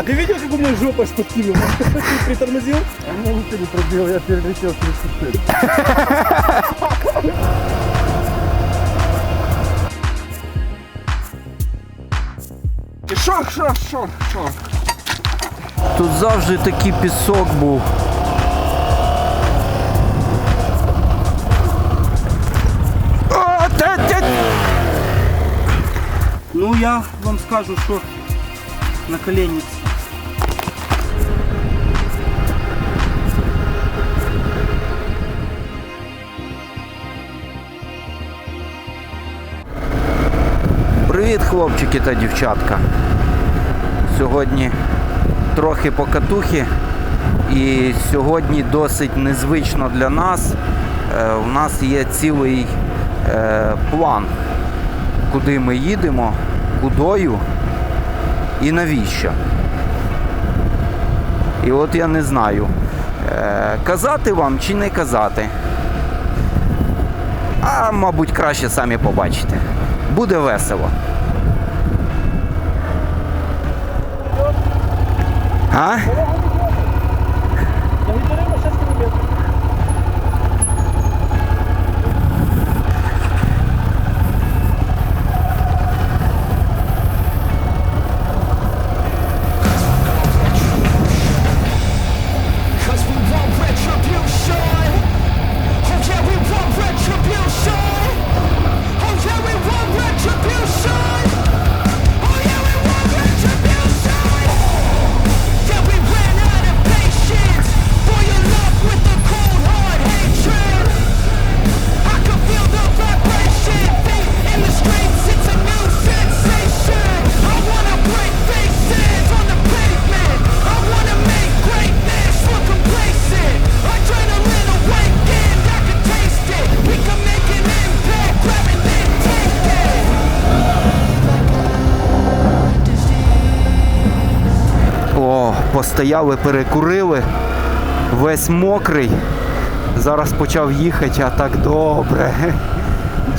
А ты видел, как у меня жопа аж подкинула? Ты притормозил? А меня никто не пробил, я перелетел через цель. Що, що, що, що? Тут завжди такий пісок був. О, те, те. Ну я вам скажу, що на Привіт, хлопчики та дівчатка. Сьогодні трохи покатухи. І сьогодні досить незвично для нас. Е, У нас є цілий е, план, куди ми їдемо, кудою і навіщо. І от я не знаю, е, казати вам чи не казати. А, мабуть, краще самі побачите. Буде весело. А? Постояли, перекурили. Весь мокрий. Зараз почав їхати, а так добре.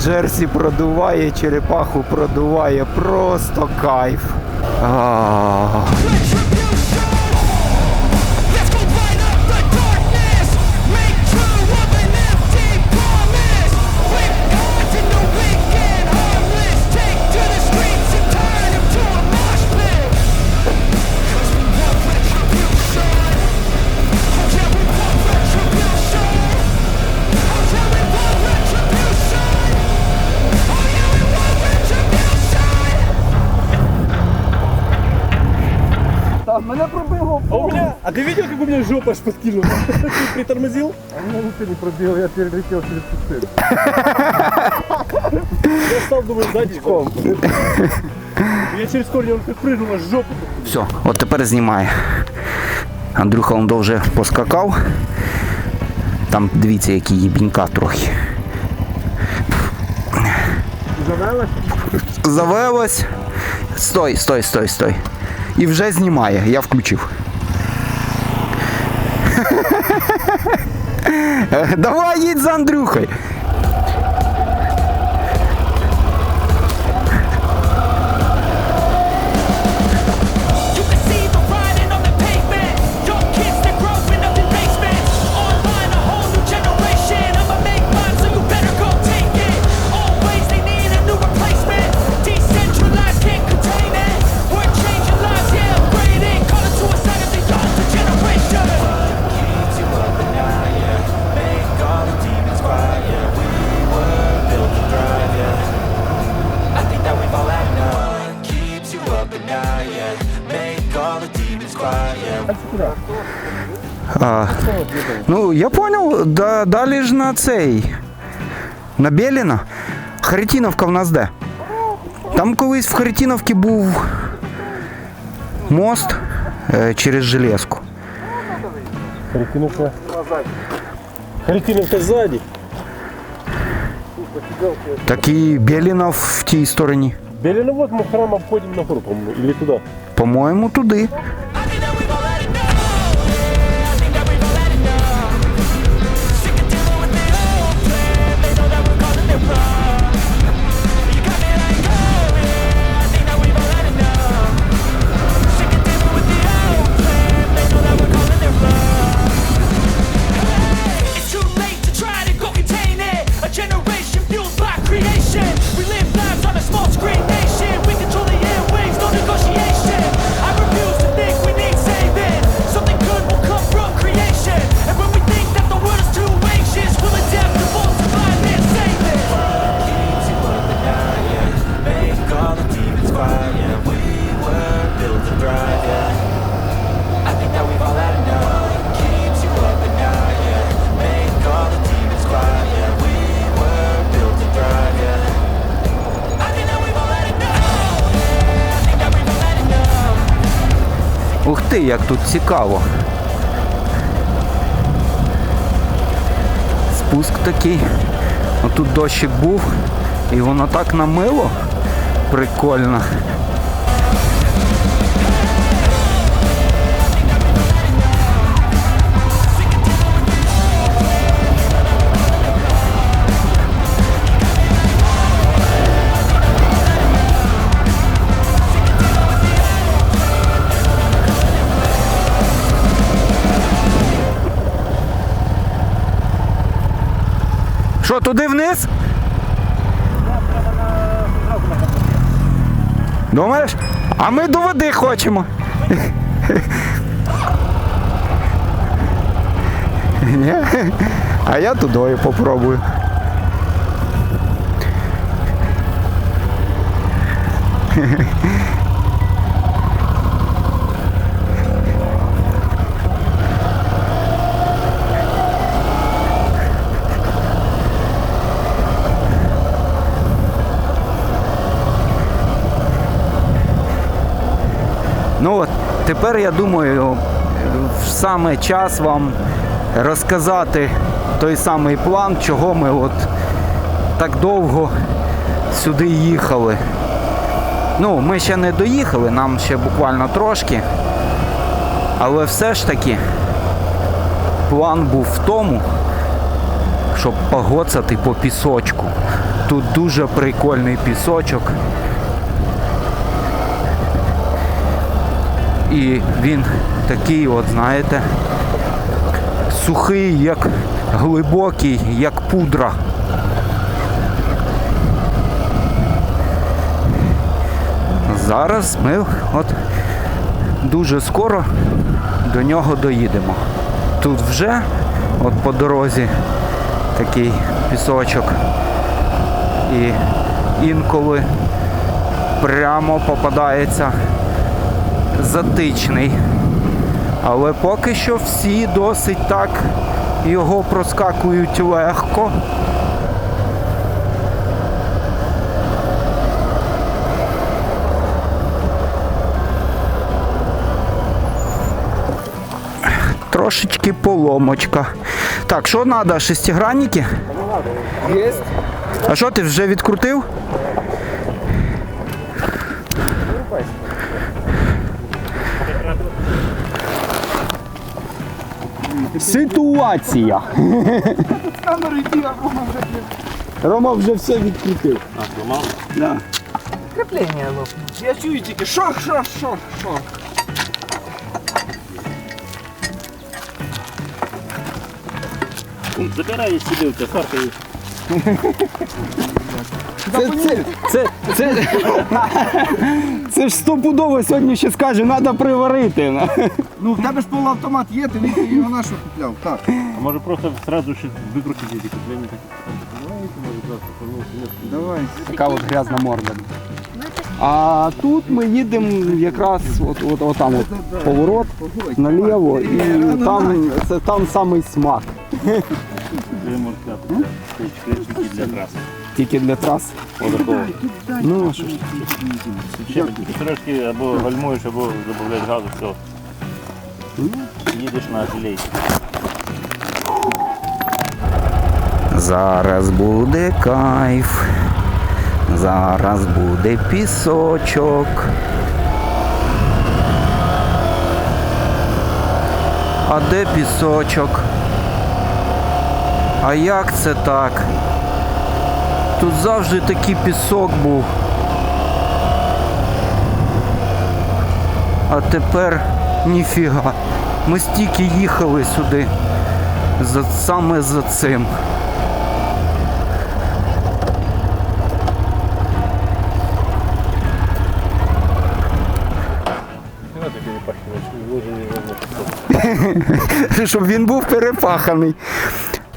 Джерсі продуває, черепаху продуває. Просто кайф. А, Let's А у меня... А ты видел, как у меня жопа аж подкинула? Ты притормозил? А меня никто не пробил, я перелетел через цель. Я стал, думаю, сзади. Я через корень, он как прыгнул, аж жопу. все, от тепер знімає. Андрюха он вже поскакав. Там дивіться, який їбінька трохи. Завелась? Завелось. Стой, стой, стой, стой. І вже знімає, я включив. Давай їдь за Андрюхою. А, ну, я понял, да, далі ж на цей. На Беліна. Харитіновка в нас де? Там колись в Харитіновці був мост е, через железку. Харитиновка. Харитиновка сзади. Так і Беліна в тій стороні. Белина вот мы храм обходим на по-моему, или туда. По-моєму, туди. Ух ти, як тут цікаво. Спуск такий. Отут дощик був, і воно так намило. Прикольно. Що, туди вниз? Думаєш? А ми до води хочемо. Ні? А я тудою попробую. Ну от, тепер я думаю, саме час вам розказати той самий план, чого ми от так довго сюди їхали. Ну, ми ще не доїхали, нам ще буквально трошки. Але все ж таки план був в тому, щоб погоцати по пісочку. Тут дуже прикольний пісочок. І він такий, от знаєте, сухий, як глибокий, як пудра. Зараз ми от дуже скоро до нього доїдемо. Тут вже от по дорозі такий пісочок. І інколи прямо попадається затичний. Але поки що всі досить так його проскакують легко. Трошечки поломочка. Так, що треба, шестигранники? Є. А що ти вже відкрутив? Ситуація. Камери Рома вже є. Рома вже все відкрутив. Креплення лопнув. Я чую тільки шох, шох, шох, шох. Забирай сюди у тебе фаркою. Це, це, це, це, це ж стопудово сьогодні ще скаже, треба приварити. Ну, в тебе ж полуавтомат є, ти він його на що купляв. Так. А може просто одразу ще викрутити ці куплення так. Може, просто повернути. Давай. Така от грязна морда. А тут ми їдемо якраз от, от, от там от поворот наліво і там це там самий смак. Це тільки для траси. Тільки для трас. Ну а що ж. Ще трошки або гальмуєш, або додаєш газу, все. Їдеш на жилейці. Зараз буде кайф. Зараз буде пісочок. А де пісочок? А як це так? Тут завжди такий пісок був. А тепер ніфіга. Ми стільки їхали сюди. За, саме за цим. Щоб він був перепаханий.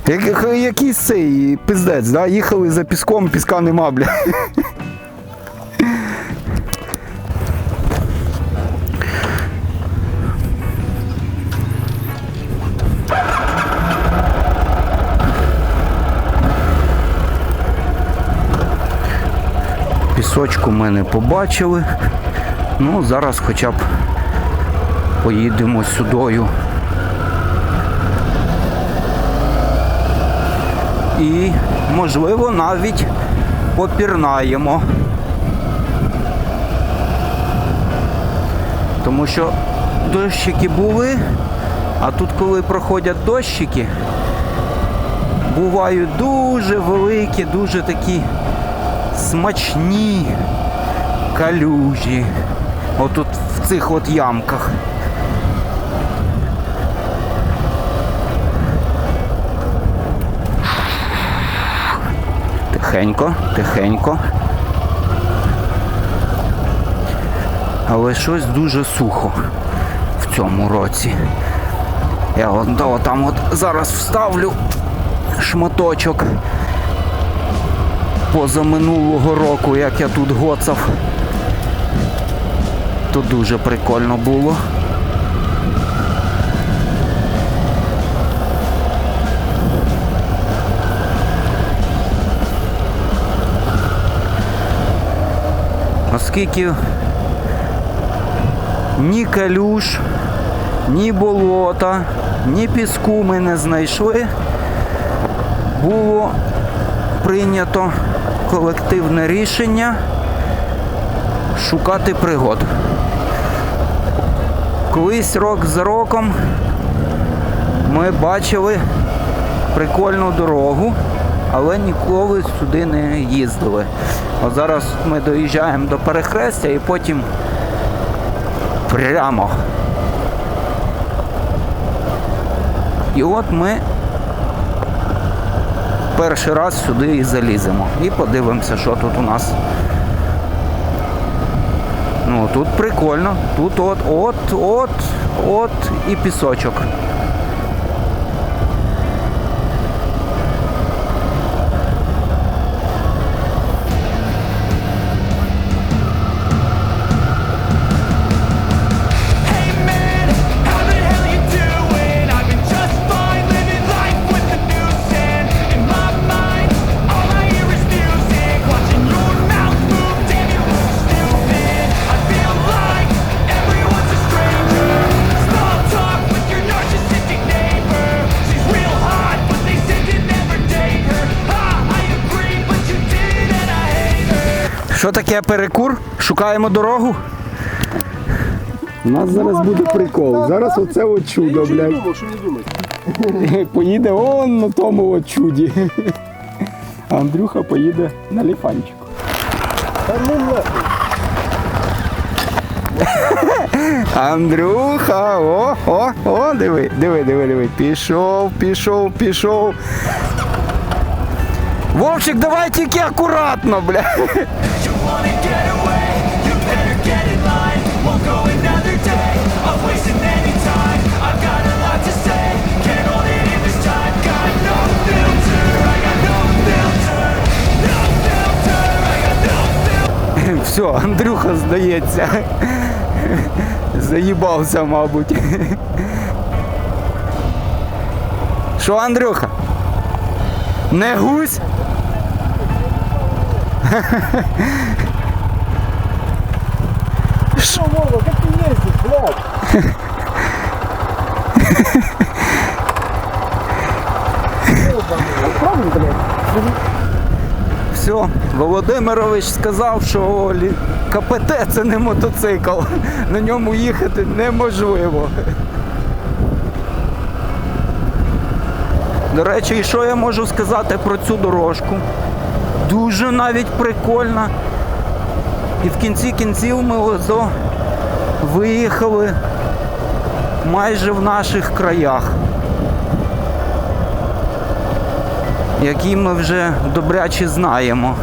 Як, якийсь цей пиздець, да? їхали за піском, піска нема, бля. Пісочку ми не побачили. Ну, зараз хоча б поїдемо сюдою. І, можливо, навіть попірнаємо. Тому що дощики були, а тут, коли проходять дощики, бувають дуже великі, дуже такі смачні калюжі. Отут в цих от ямках. Тихенько, тихенько. Але щось дуже сухо в цьому році. Я от, да, там от зараз вставлю шматочок позаминулого року, як я тут гоцав. То дуже прикольно було. Оскільки ні калюш, ні болота, ні піску ми не знайшли, було прийнято колективне рішення шукати пригод. Колись рок за роком ми бачили прикольну дорогу, але ніколи сюди не їздили. От зараз ми доїжджаємо до перехрестя і потім прямо. І от ми перший раз сюди і заліземо. І подивимося, що тут у нас. Ну, тут прикольно. Тут от, от, от, от і пісочок. Що таке перекур? Шукаємо дорогу. У нас зараз буде прикол. Зараз оце от чудо, блядь. що не думати. Поїде он на тому от чуді. А Андрюха поїде на ліфанчику. Андрюха, о, о, о, диви, диви, диви, диви. Пішов, пішов, пішов. Вовчик, давай тільки акуратно, бля. Все, Андрюха, здається. Заїбався, мабуть. Що, Андрюха? Не гусь? Что, Вова, как ты ездишь, блядь? Правильно, блядь? Все, Володимирович сказав, що КПТ це не мотоцикл. На ньому їхати неможливо. До речі, і що я можу сказати про цю дорожку? Дуже навіть прикольна. І в кінці кінців ми ось виїхали майже в наших краях. які ми вже добряче знаємо.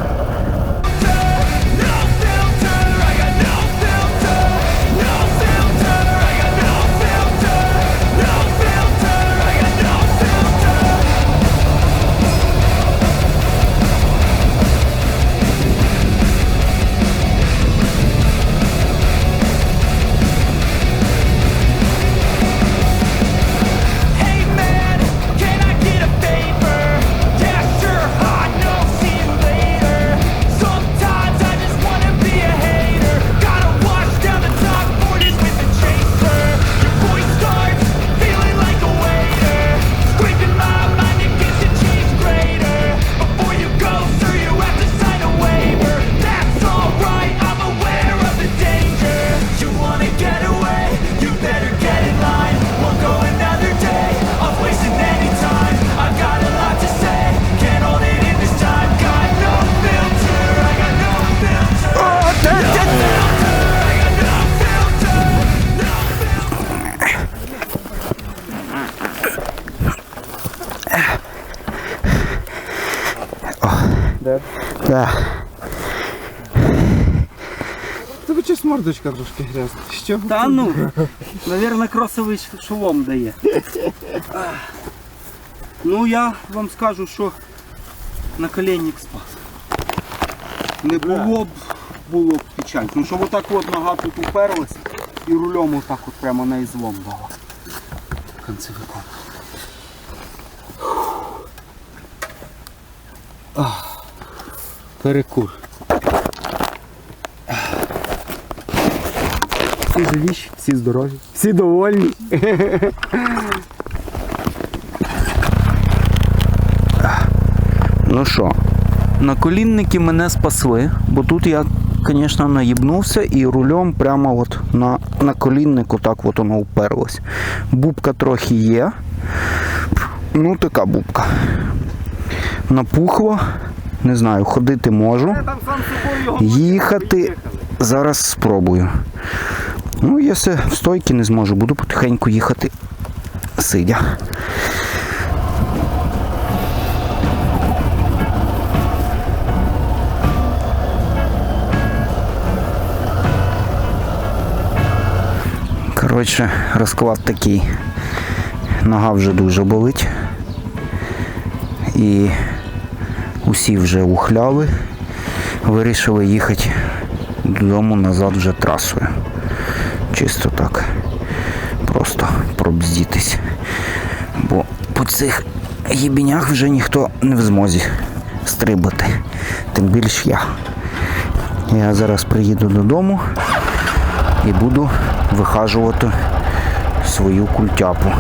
Мордочка трошки грязна. Що? Та ну, навірно, кросовий шолом дає. Ну, я вам скажу, що на коленник спас. Не було б, було б печаль. Ну, щоб отак от нога тут уперлась і рулем отак от прямо на ізлом дала. Концевиком. Перекур. Всі живі, всі здорові, всі довольні. Ну що, наколінники мене спасли, бо тут я, звісно, наїбнувся і рулем прямо от на, на коліннику так от воно уперлось. Бубка трохи є. Ну, така бубка. Напухло, не знаю, ходити можу. Їхати зараз спробую. Ну, якщо в стойки не зможу, буду потихеньку їхати сидя. Коротше, розклад такий. Нога вже дуже болить. І усі вже ухляли. Вирішили їхати додому назад вже трасою. Чисто так. Просто пробздітись. Бо по цих їбінях вже ніхто не в змозі стрибати. Тим більш я. Я зараз приїду додому і буду вихажувати свою культяпу.